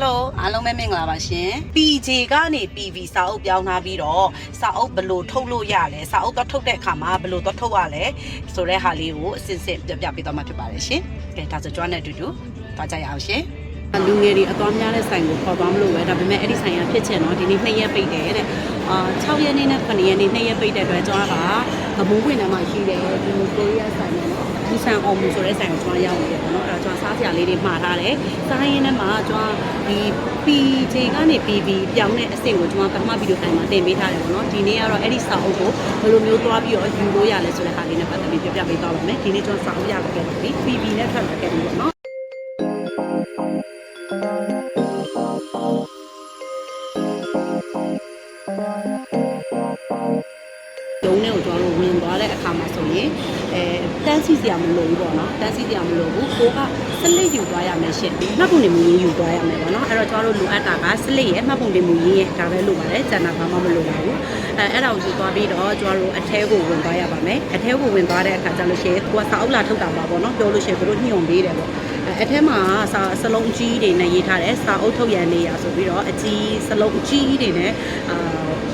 Hello အားလုံးပဲမင်္ဂလာပါရှင် PJ ကနေ PV စာအုပ်ပြောင်းထားပြီးတော့စာအုပ်ဘယ်လိုထုတ်လို့ရလဲစာအုပ်တော့ထုတ်တဲ့အခါမှာဘယ်လိုတော့ထုတ်ရလဲဆိုတဲ့ဟာလေးကိုအစစ်စစ်ပြပြပေးသွားမှာဖြစ်ပါတယ်ရှင်ကဲဒါဆိုကြွားနဲ့အတူတူသွားကြရအောင်ရှင်လူငယ်တွေအသွားများတဲ့ဆိုင်ကိုခေါ်သွားမလို့ပဲဒါပေမဲ့အဲ့ဒီဆိုင်ကဖြစ်ချင်တော့ဒီနေ့2ရက်ပိတ်တယ်တဲ့အာ6ရက်နေ့နဲ့9ရက်နေ့2ရက်ပိတ်တဲ့အတွက်ကျွန်တော်ကဗမိုးဝင်ထဲမှာရှိတယ်ဒီကိုရီးယားဆိုင်နဲ့နော်ဒီဆန်အောင်မူဆိုတဲ့ဆိုင်ကိုကျွန်တော်ရောက်နေတယ်ပေါ့နော်အဲ့တော့ကျွန်တော် စားစရာလေးတွေမှာထားတယ်စားရင်းထဲမှာကျွန်တော်ဒီ PJ ကနေ PV ပြောင်းတဲ့အဆင့်ကိုကျွန်တော်ပထမဗီဒီယိုဖိုင်မှာတင်ပေးထားတယ်ပေါ့နော်ဒီနေ့ကတော့အဲ့ဒီစာအုပ်ကိုဘယ်လိုမျိုးသွားပြီးတော့ယူလို့ရလဲဆိုတဲ့ဟာလေးနဲ့ပတ်သက်ပြီးပြောပြပေးသွားပါမယ်ဒီနေ့ကျွန်တော်စာအုပ်ရခဲ့ပါပြီ PV နဲ့ထွက်လာခဲ့ပြီပေါ့နော် ထဲကိုကျွန်တော်တို့ဝင်သွားတဲ့အခါမှာဆိုရင်အဲတန်းစီစရာမလိုဘူးပေါ့နော်တန်းစီစရာမလိုဘူးကိုကစလစ်ယူသွားရမယ်ရှင်မှတ်ပုံတင်မူရင်းယူသွားရမယ်ပေါ့နော်အဲ့တော့ကျွန်တော်တို့လိုအပ်တာကစလစ်ရဲ့မှတ်ပုံတင်မူရင်းရဲ့ဒါပဲလိုပါတယ်ကျန်တာဘာမှမလိုပါဘူးအဲအဲ့ဒါကိုယူသွားပြီးတော့ကျွန်တော်တို့အထဲကိုဝင်သွားရပါမယ်အထဲကိုဝင်သွားတဲ့အခါကျလို့ရှိရင်ကိုကစာအုပ်လာထုတ်တာပါပေါ့နော်ပြောလို့ရှိရင်တို့ညှို့ပေးတယ်ပေါ့ အဲအထဲမှာစာစလုံးအကြီးတွေနဲ့ရေးထားတယ်စာအုပ်ထုတ်ရနေရဆိုပြီးတော့အကြီးစလုံးအကြီးတွေနဲ့အာ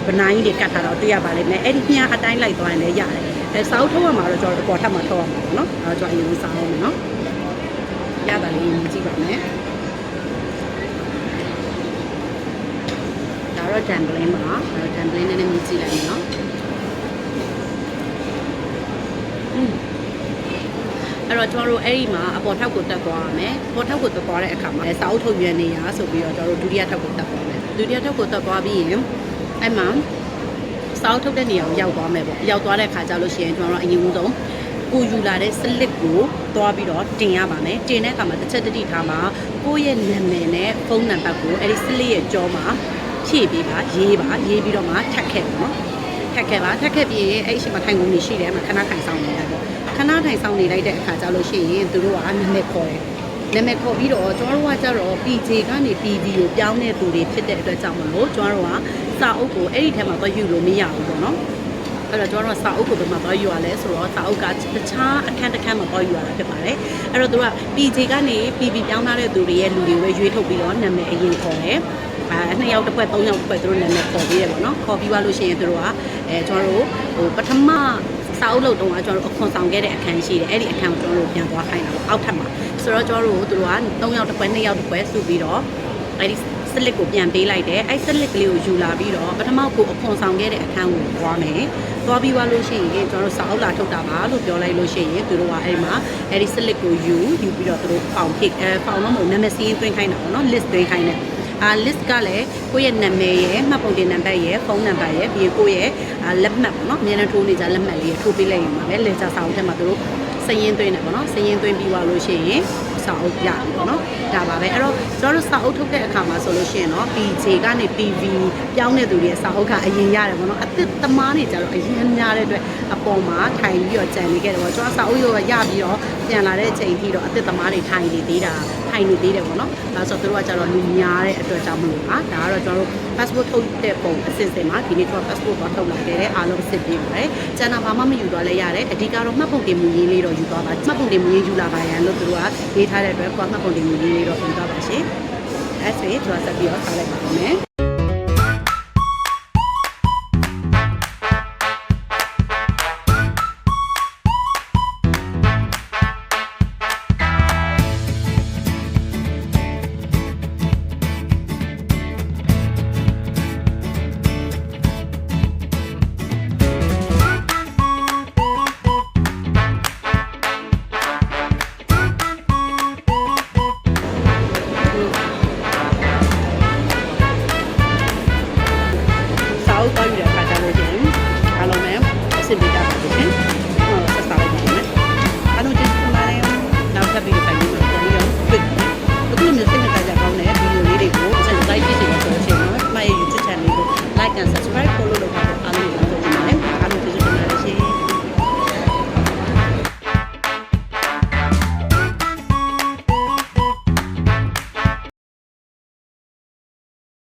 ဗနိုင်းတွေကတ်ထားတော့တွေ့ရပါလိမ့်မယ်အဲ့ဒီမြားအတိုင်းလိုက်သွားရင်လည်းရတယ်အဲစာအုပ်ထုတ်ရမှာတော့ကျွန်တော်တို့အပေါ်ထပ်မှာထုတ်ရမှာပေါ့နော်အဲတော့ကျွန်တော်အရင်စာအုပ်မယ်နော်ရတာလေးမြင်ကြည့်ပါမယ်ဒါတော့ template မှာအဲ template နဲ့နည်းမြင်ကြည့်လိုက်မယ်နော်อืม အဲ့တော့ကျွန်တော်တို့အဲ့ဒီမှာအပေါ်ထောက်ကိုတက်သွားရမယ်။အပေါ်ထောက်ကိုတက်သွားတဲ့အခါမှာစာအုပ်ထုတ်ရွက်နေရဆိုပြီးတော့ကျွန်တော်တို့ဒုတိယထောက်ကိုတက်သွားမယ်။ဒုတိယထောက်ကိုတက်သွားပြီးရင်အဲ့မှာစာအုပ်ထုတ်တဲ့နေရာကိုရောက်သွားမယ်ပေါ့။ရောက်သွားတဲ့အခါကျလို့ရှိရင်ကျွန်တော်တို့အရင်ဆုံးကိုယူလာတဲ့ slip ကိုတွားပြီးတော့တင်ရပါမယ်။တင်တဲ့အခါမှာတစ်ချက်တတိထားမှာကိုယ့်ရဲ့နာမည်နဲ့ဖုန်းနံပါတ်ကိုအဲ့ဒီ slip ရဲ့ကြောမှာဖြည့်ပေးပါရေးပါရေးပြီးတော့မှထပ်ခဲ့ပါနော်။ထပ်ခဲ့ပါထပ်ခဲ့ပြီးရင်အဲ့ဒီအချိန်မှာထိုင်ကုန်နေရှိတယ်မှာခဏထိုင်ဆောင်နေတယ်ပေါ့ ခဏထိုင်ဆောင်နေလိုက်တဲ့အခါကျလို့ရှိရင်သူတို့ကနာမည်ခေါ်တယ်နာမည်ခေါ်ပြီးတော့ကျွန်တော်တို့ကကြတော့ PJ ကနေ PV ကိုပြောင်းတဲ့သူတွေဖြစ်တဲ့အတွက်ကြောင့်မလို့ကျွန်တော်တို့ကစာအုပ်ကိုအဲ့ဒီထဲမှာသွားယူလို့မရဘူးပေါ့နော်အဲ့တော့ကျွန်တော်တို့ကစာအုပ်ကိုဘယ်မှာသွားယူရလဲဆိုတော့စာအုပ်ကတခြားအခန်းတစ်ခန်းမှာသွားယူရတာဖြစ်ပါတယ်အဲ့တော့သူက PJ ကနေ PV ပြောင်းထားတဲ့သူတွေရဲ့လူတွေပဲရွေးထုတ်ပြီးတော့နာမည်အရင်ခေါ်တယ်အဲနှစ်ယောက်တစ်ဖွဲ့သုံးယောက်တစ်ဖွဲ့သူတို့နာမည်ခေါ်ပြီးရပေါ့နော်ခေါ်ပြီးသွားလို့ရှိရင်သူတို့ကအဲကျွန်တော်တို့ဟိုပထမ စာအုပ်လုပ်တုန်းကကျွန်တော်တို့အခွန်ဆောင်ခဲ့တဲ့အခန်းရှိတယ်အဲ့ဒီအခန်းကိုကျွန်တော်တို့ပြန်သွားခိုင်းတာပေါ့အောက်ထပ်မှာဆိုတော့ကျွန်တော်တို့သူတို့က3ယောက်တစ်ဖွဲ့2ယောက်တစ်ဖွဲ့စုပြီးတော့အဲ့ဒီစလစ်ကိုပြန်ပေးလိုက်တယ်အဲ့စလစ်ကလေးကိုယူလာပြီးတော့ပထမကိုအခွန်ဆောင်ခဲ့တဲ့အခန်းကိုသွားမယ်သွားပြီးသွားလို့ရှိရင်ကျွန်တော်တို့စာအုပ်လာထုတ်တာပါလို့ပြောလိုက်လို့ရှိရင်သူတို့ကအဲ့ဒီမှာအဲ့ဒီစလစ်ကိုယူယူပြီးတော့သူတို့ပေါင်ဖြစ်အဲပေါင်တော့မဟုတ်နာမည်စီးရင်သွင်းခိုင်းတာပေါ့နော် list သွင်းခိုင်းတယ် အာ list ကလည်းကိုယ့်ရဲ့နာမည်ရယ်မှတ်ပုံတင်နံပါတ်ရယ်ဖုန်းနံပါတ်ရယ်ပြီးရင်ကိုယ့်ရဲ့အာလက်မှတ်ပေါ့နော်အများနဲ့ထိုးနေကြလက်မှတ်လေးရထိုးပေးလိုက်ရင်ပါပဲလေစာဆောင်ထဲမှာသူတို့ စည်ရင်သွင်းတယ်ပေါ့နော်စည်ရင်သွင်းပြီးသွားလို့ရှိရင်စာအုပ်ရပြီပေါ့နော်ဒါပါပဲအဲ့တော့ကျွန်တော်တို့စာအုပ်ထုတ်တဲ့အခါမှာဆိုလို့ရှိရင်တော့ PJ ကနေ PV ပြောင်းတဲ့သူတွေရဲ့စာအုပ်ကအရင်ရတယ်ပေါ့နော်အသစ်သမားတွေကြတော့အရင်များတဲ့အတွက်အပေါ်မှာထိုင်ပြီးတော့ကြံနေခဲ့တယ်ပေါ့ကျွန်တော်စာအုပ်ရောရပြီးတော့ပြန်လာတဲ့အချိန်ထိတော့အသစ်သမားတွေထိုင်နေသေးတာထိုင်နေသေးတယ်ပေါ့နော်ဒါဆိုသူတို့ကကြတော့လူများတဲ့အတွက်ကြောင့်မလို့ပါဒါကတော့ကျွန်တော်တို့ passport ထုတ်တဲ့ပုံအစစ်အစစ်မှာဒီနေ့ကျွန်တော် passport တော့ထုတ်လာခဲ့တဲ့အားလုံးအစစ်ပြေးပါတယ်ကျန်တာဘာမှမယူသွားလဲရတယ်အဓိကတော့မှတ်ပုံတင်မှုရင်းလေးတော့ယူသွားပါမှတ်ပုံတင်မှုရင်းယူလာပါရန်လို့သူတို့ကရေးထားတဲ့အတွက်ကိုကမှတ်ပုံတင်မှုရင်းလေးတော့ယူသွားပါရှင်အဲ့ဆိုရင်ကျွန်တော်ဆက်ပြီးတော့ထားလိုက်ပါမယ်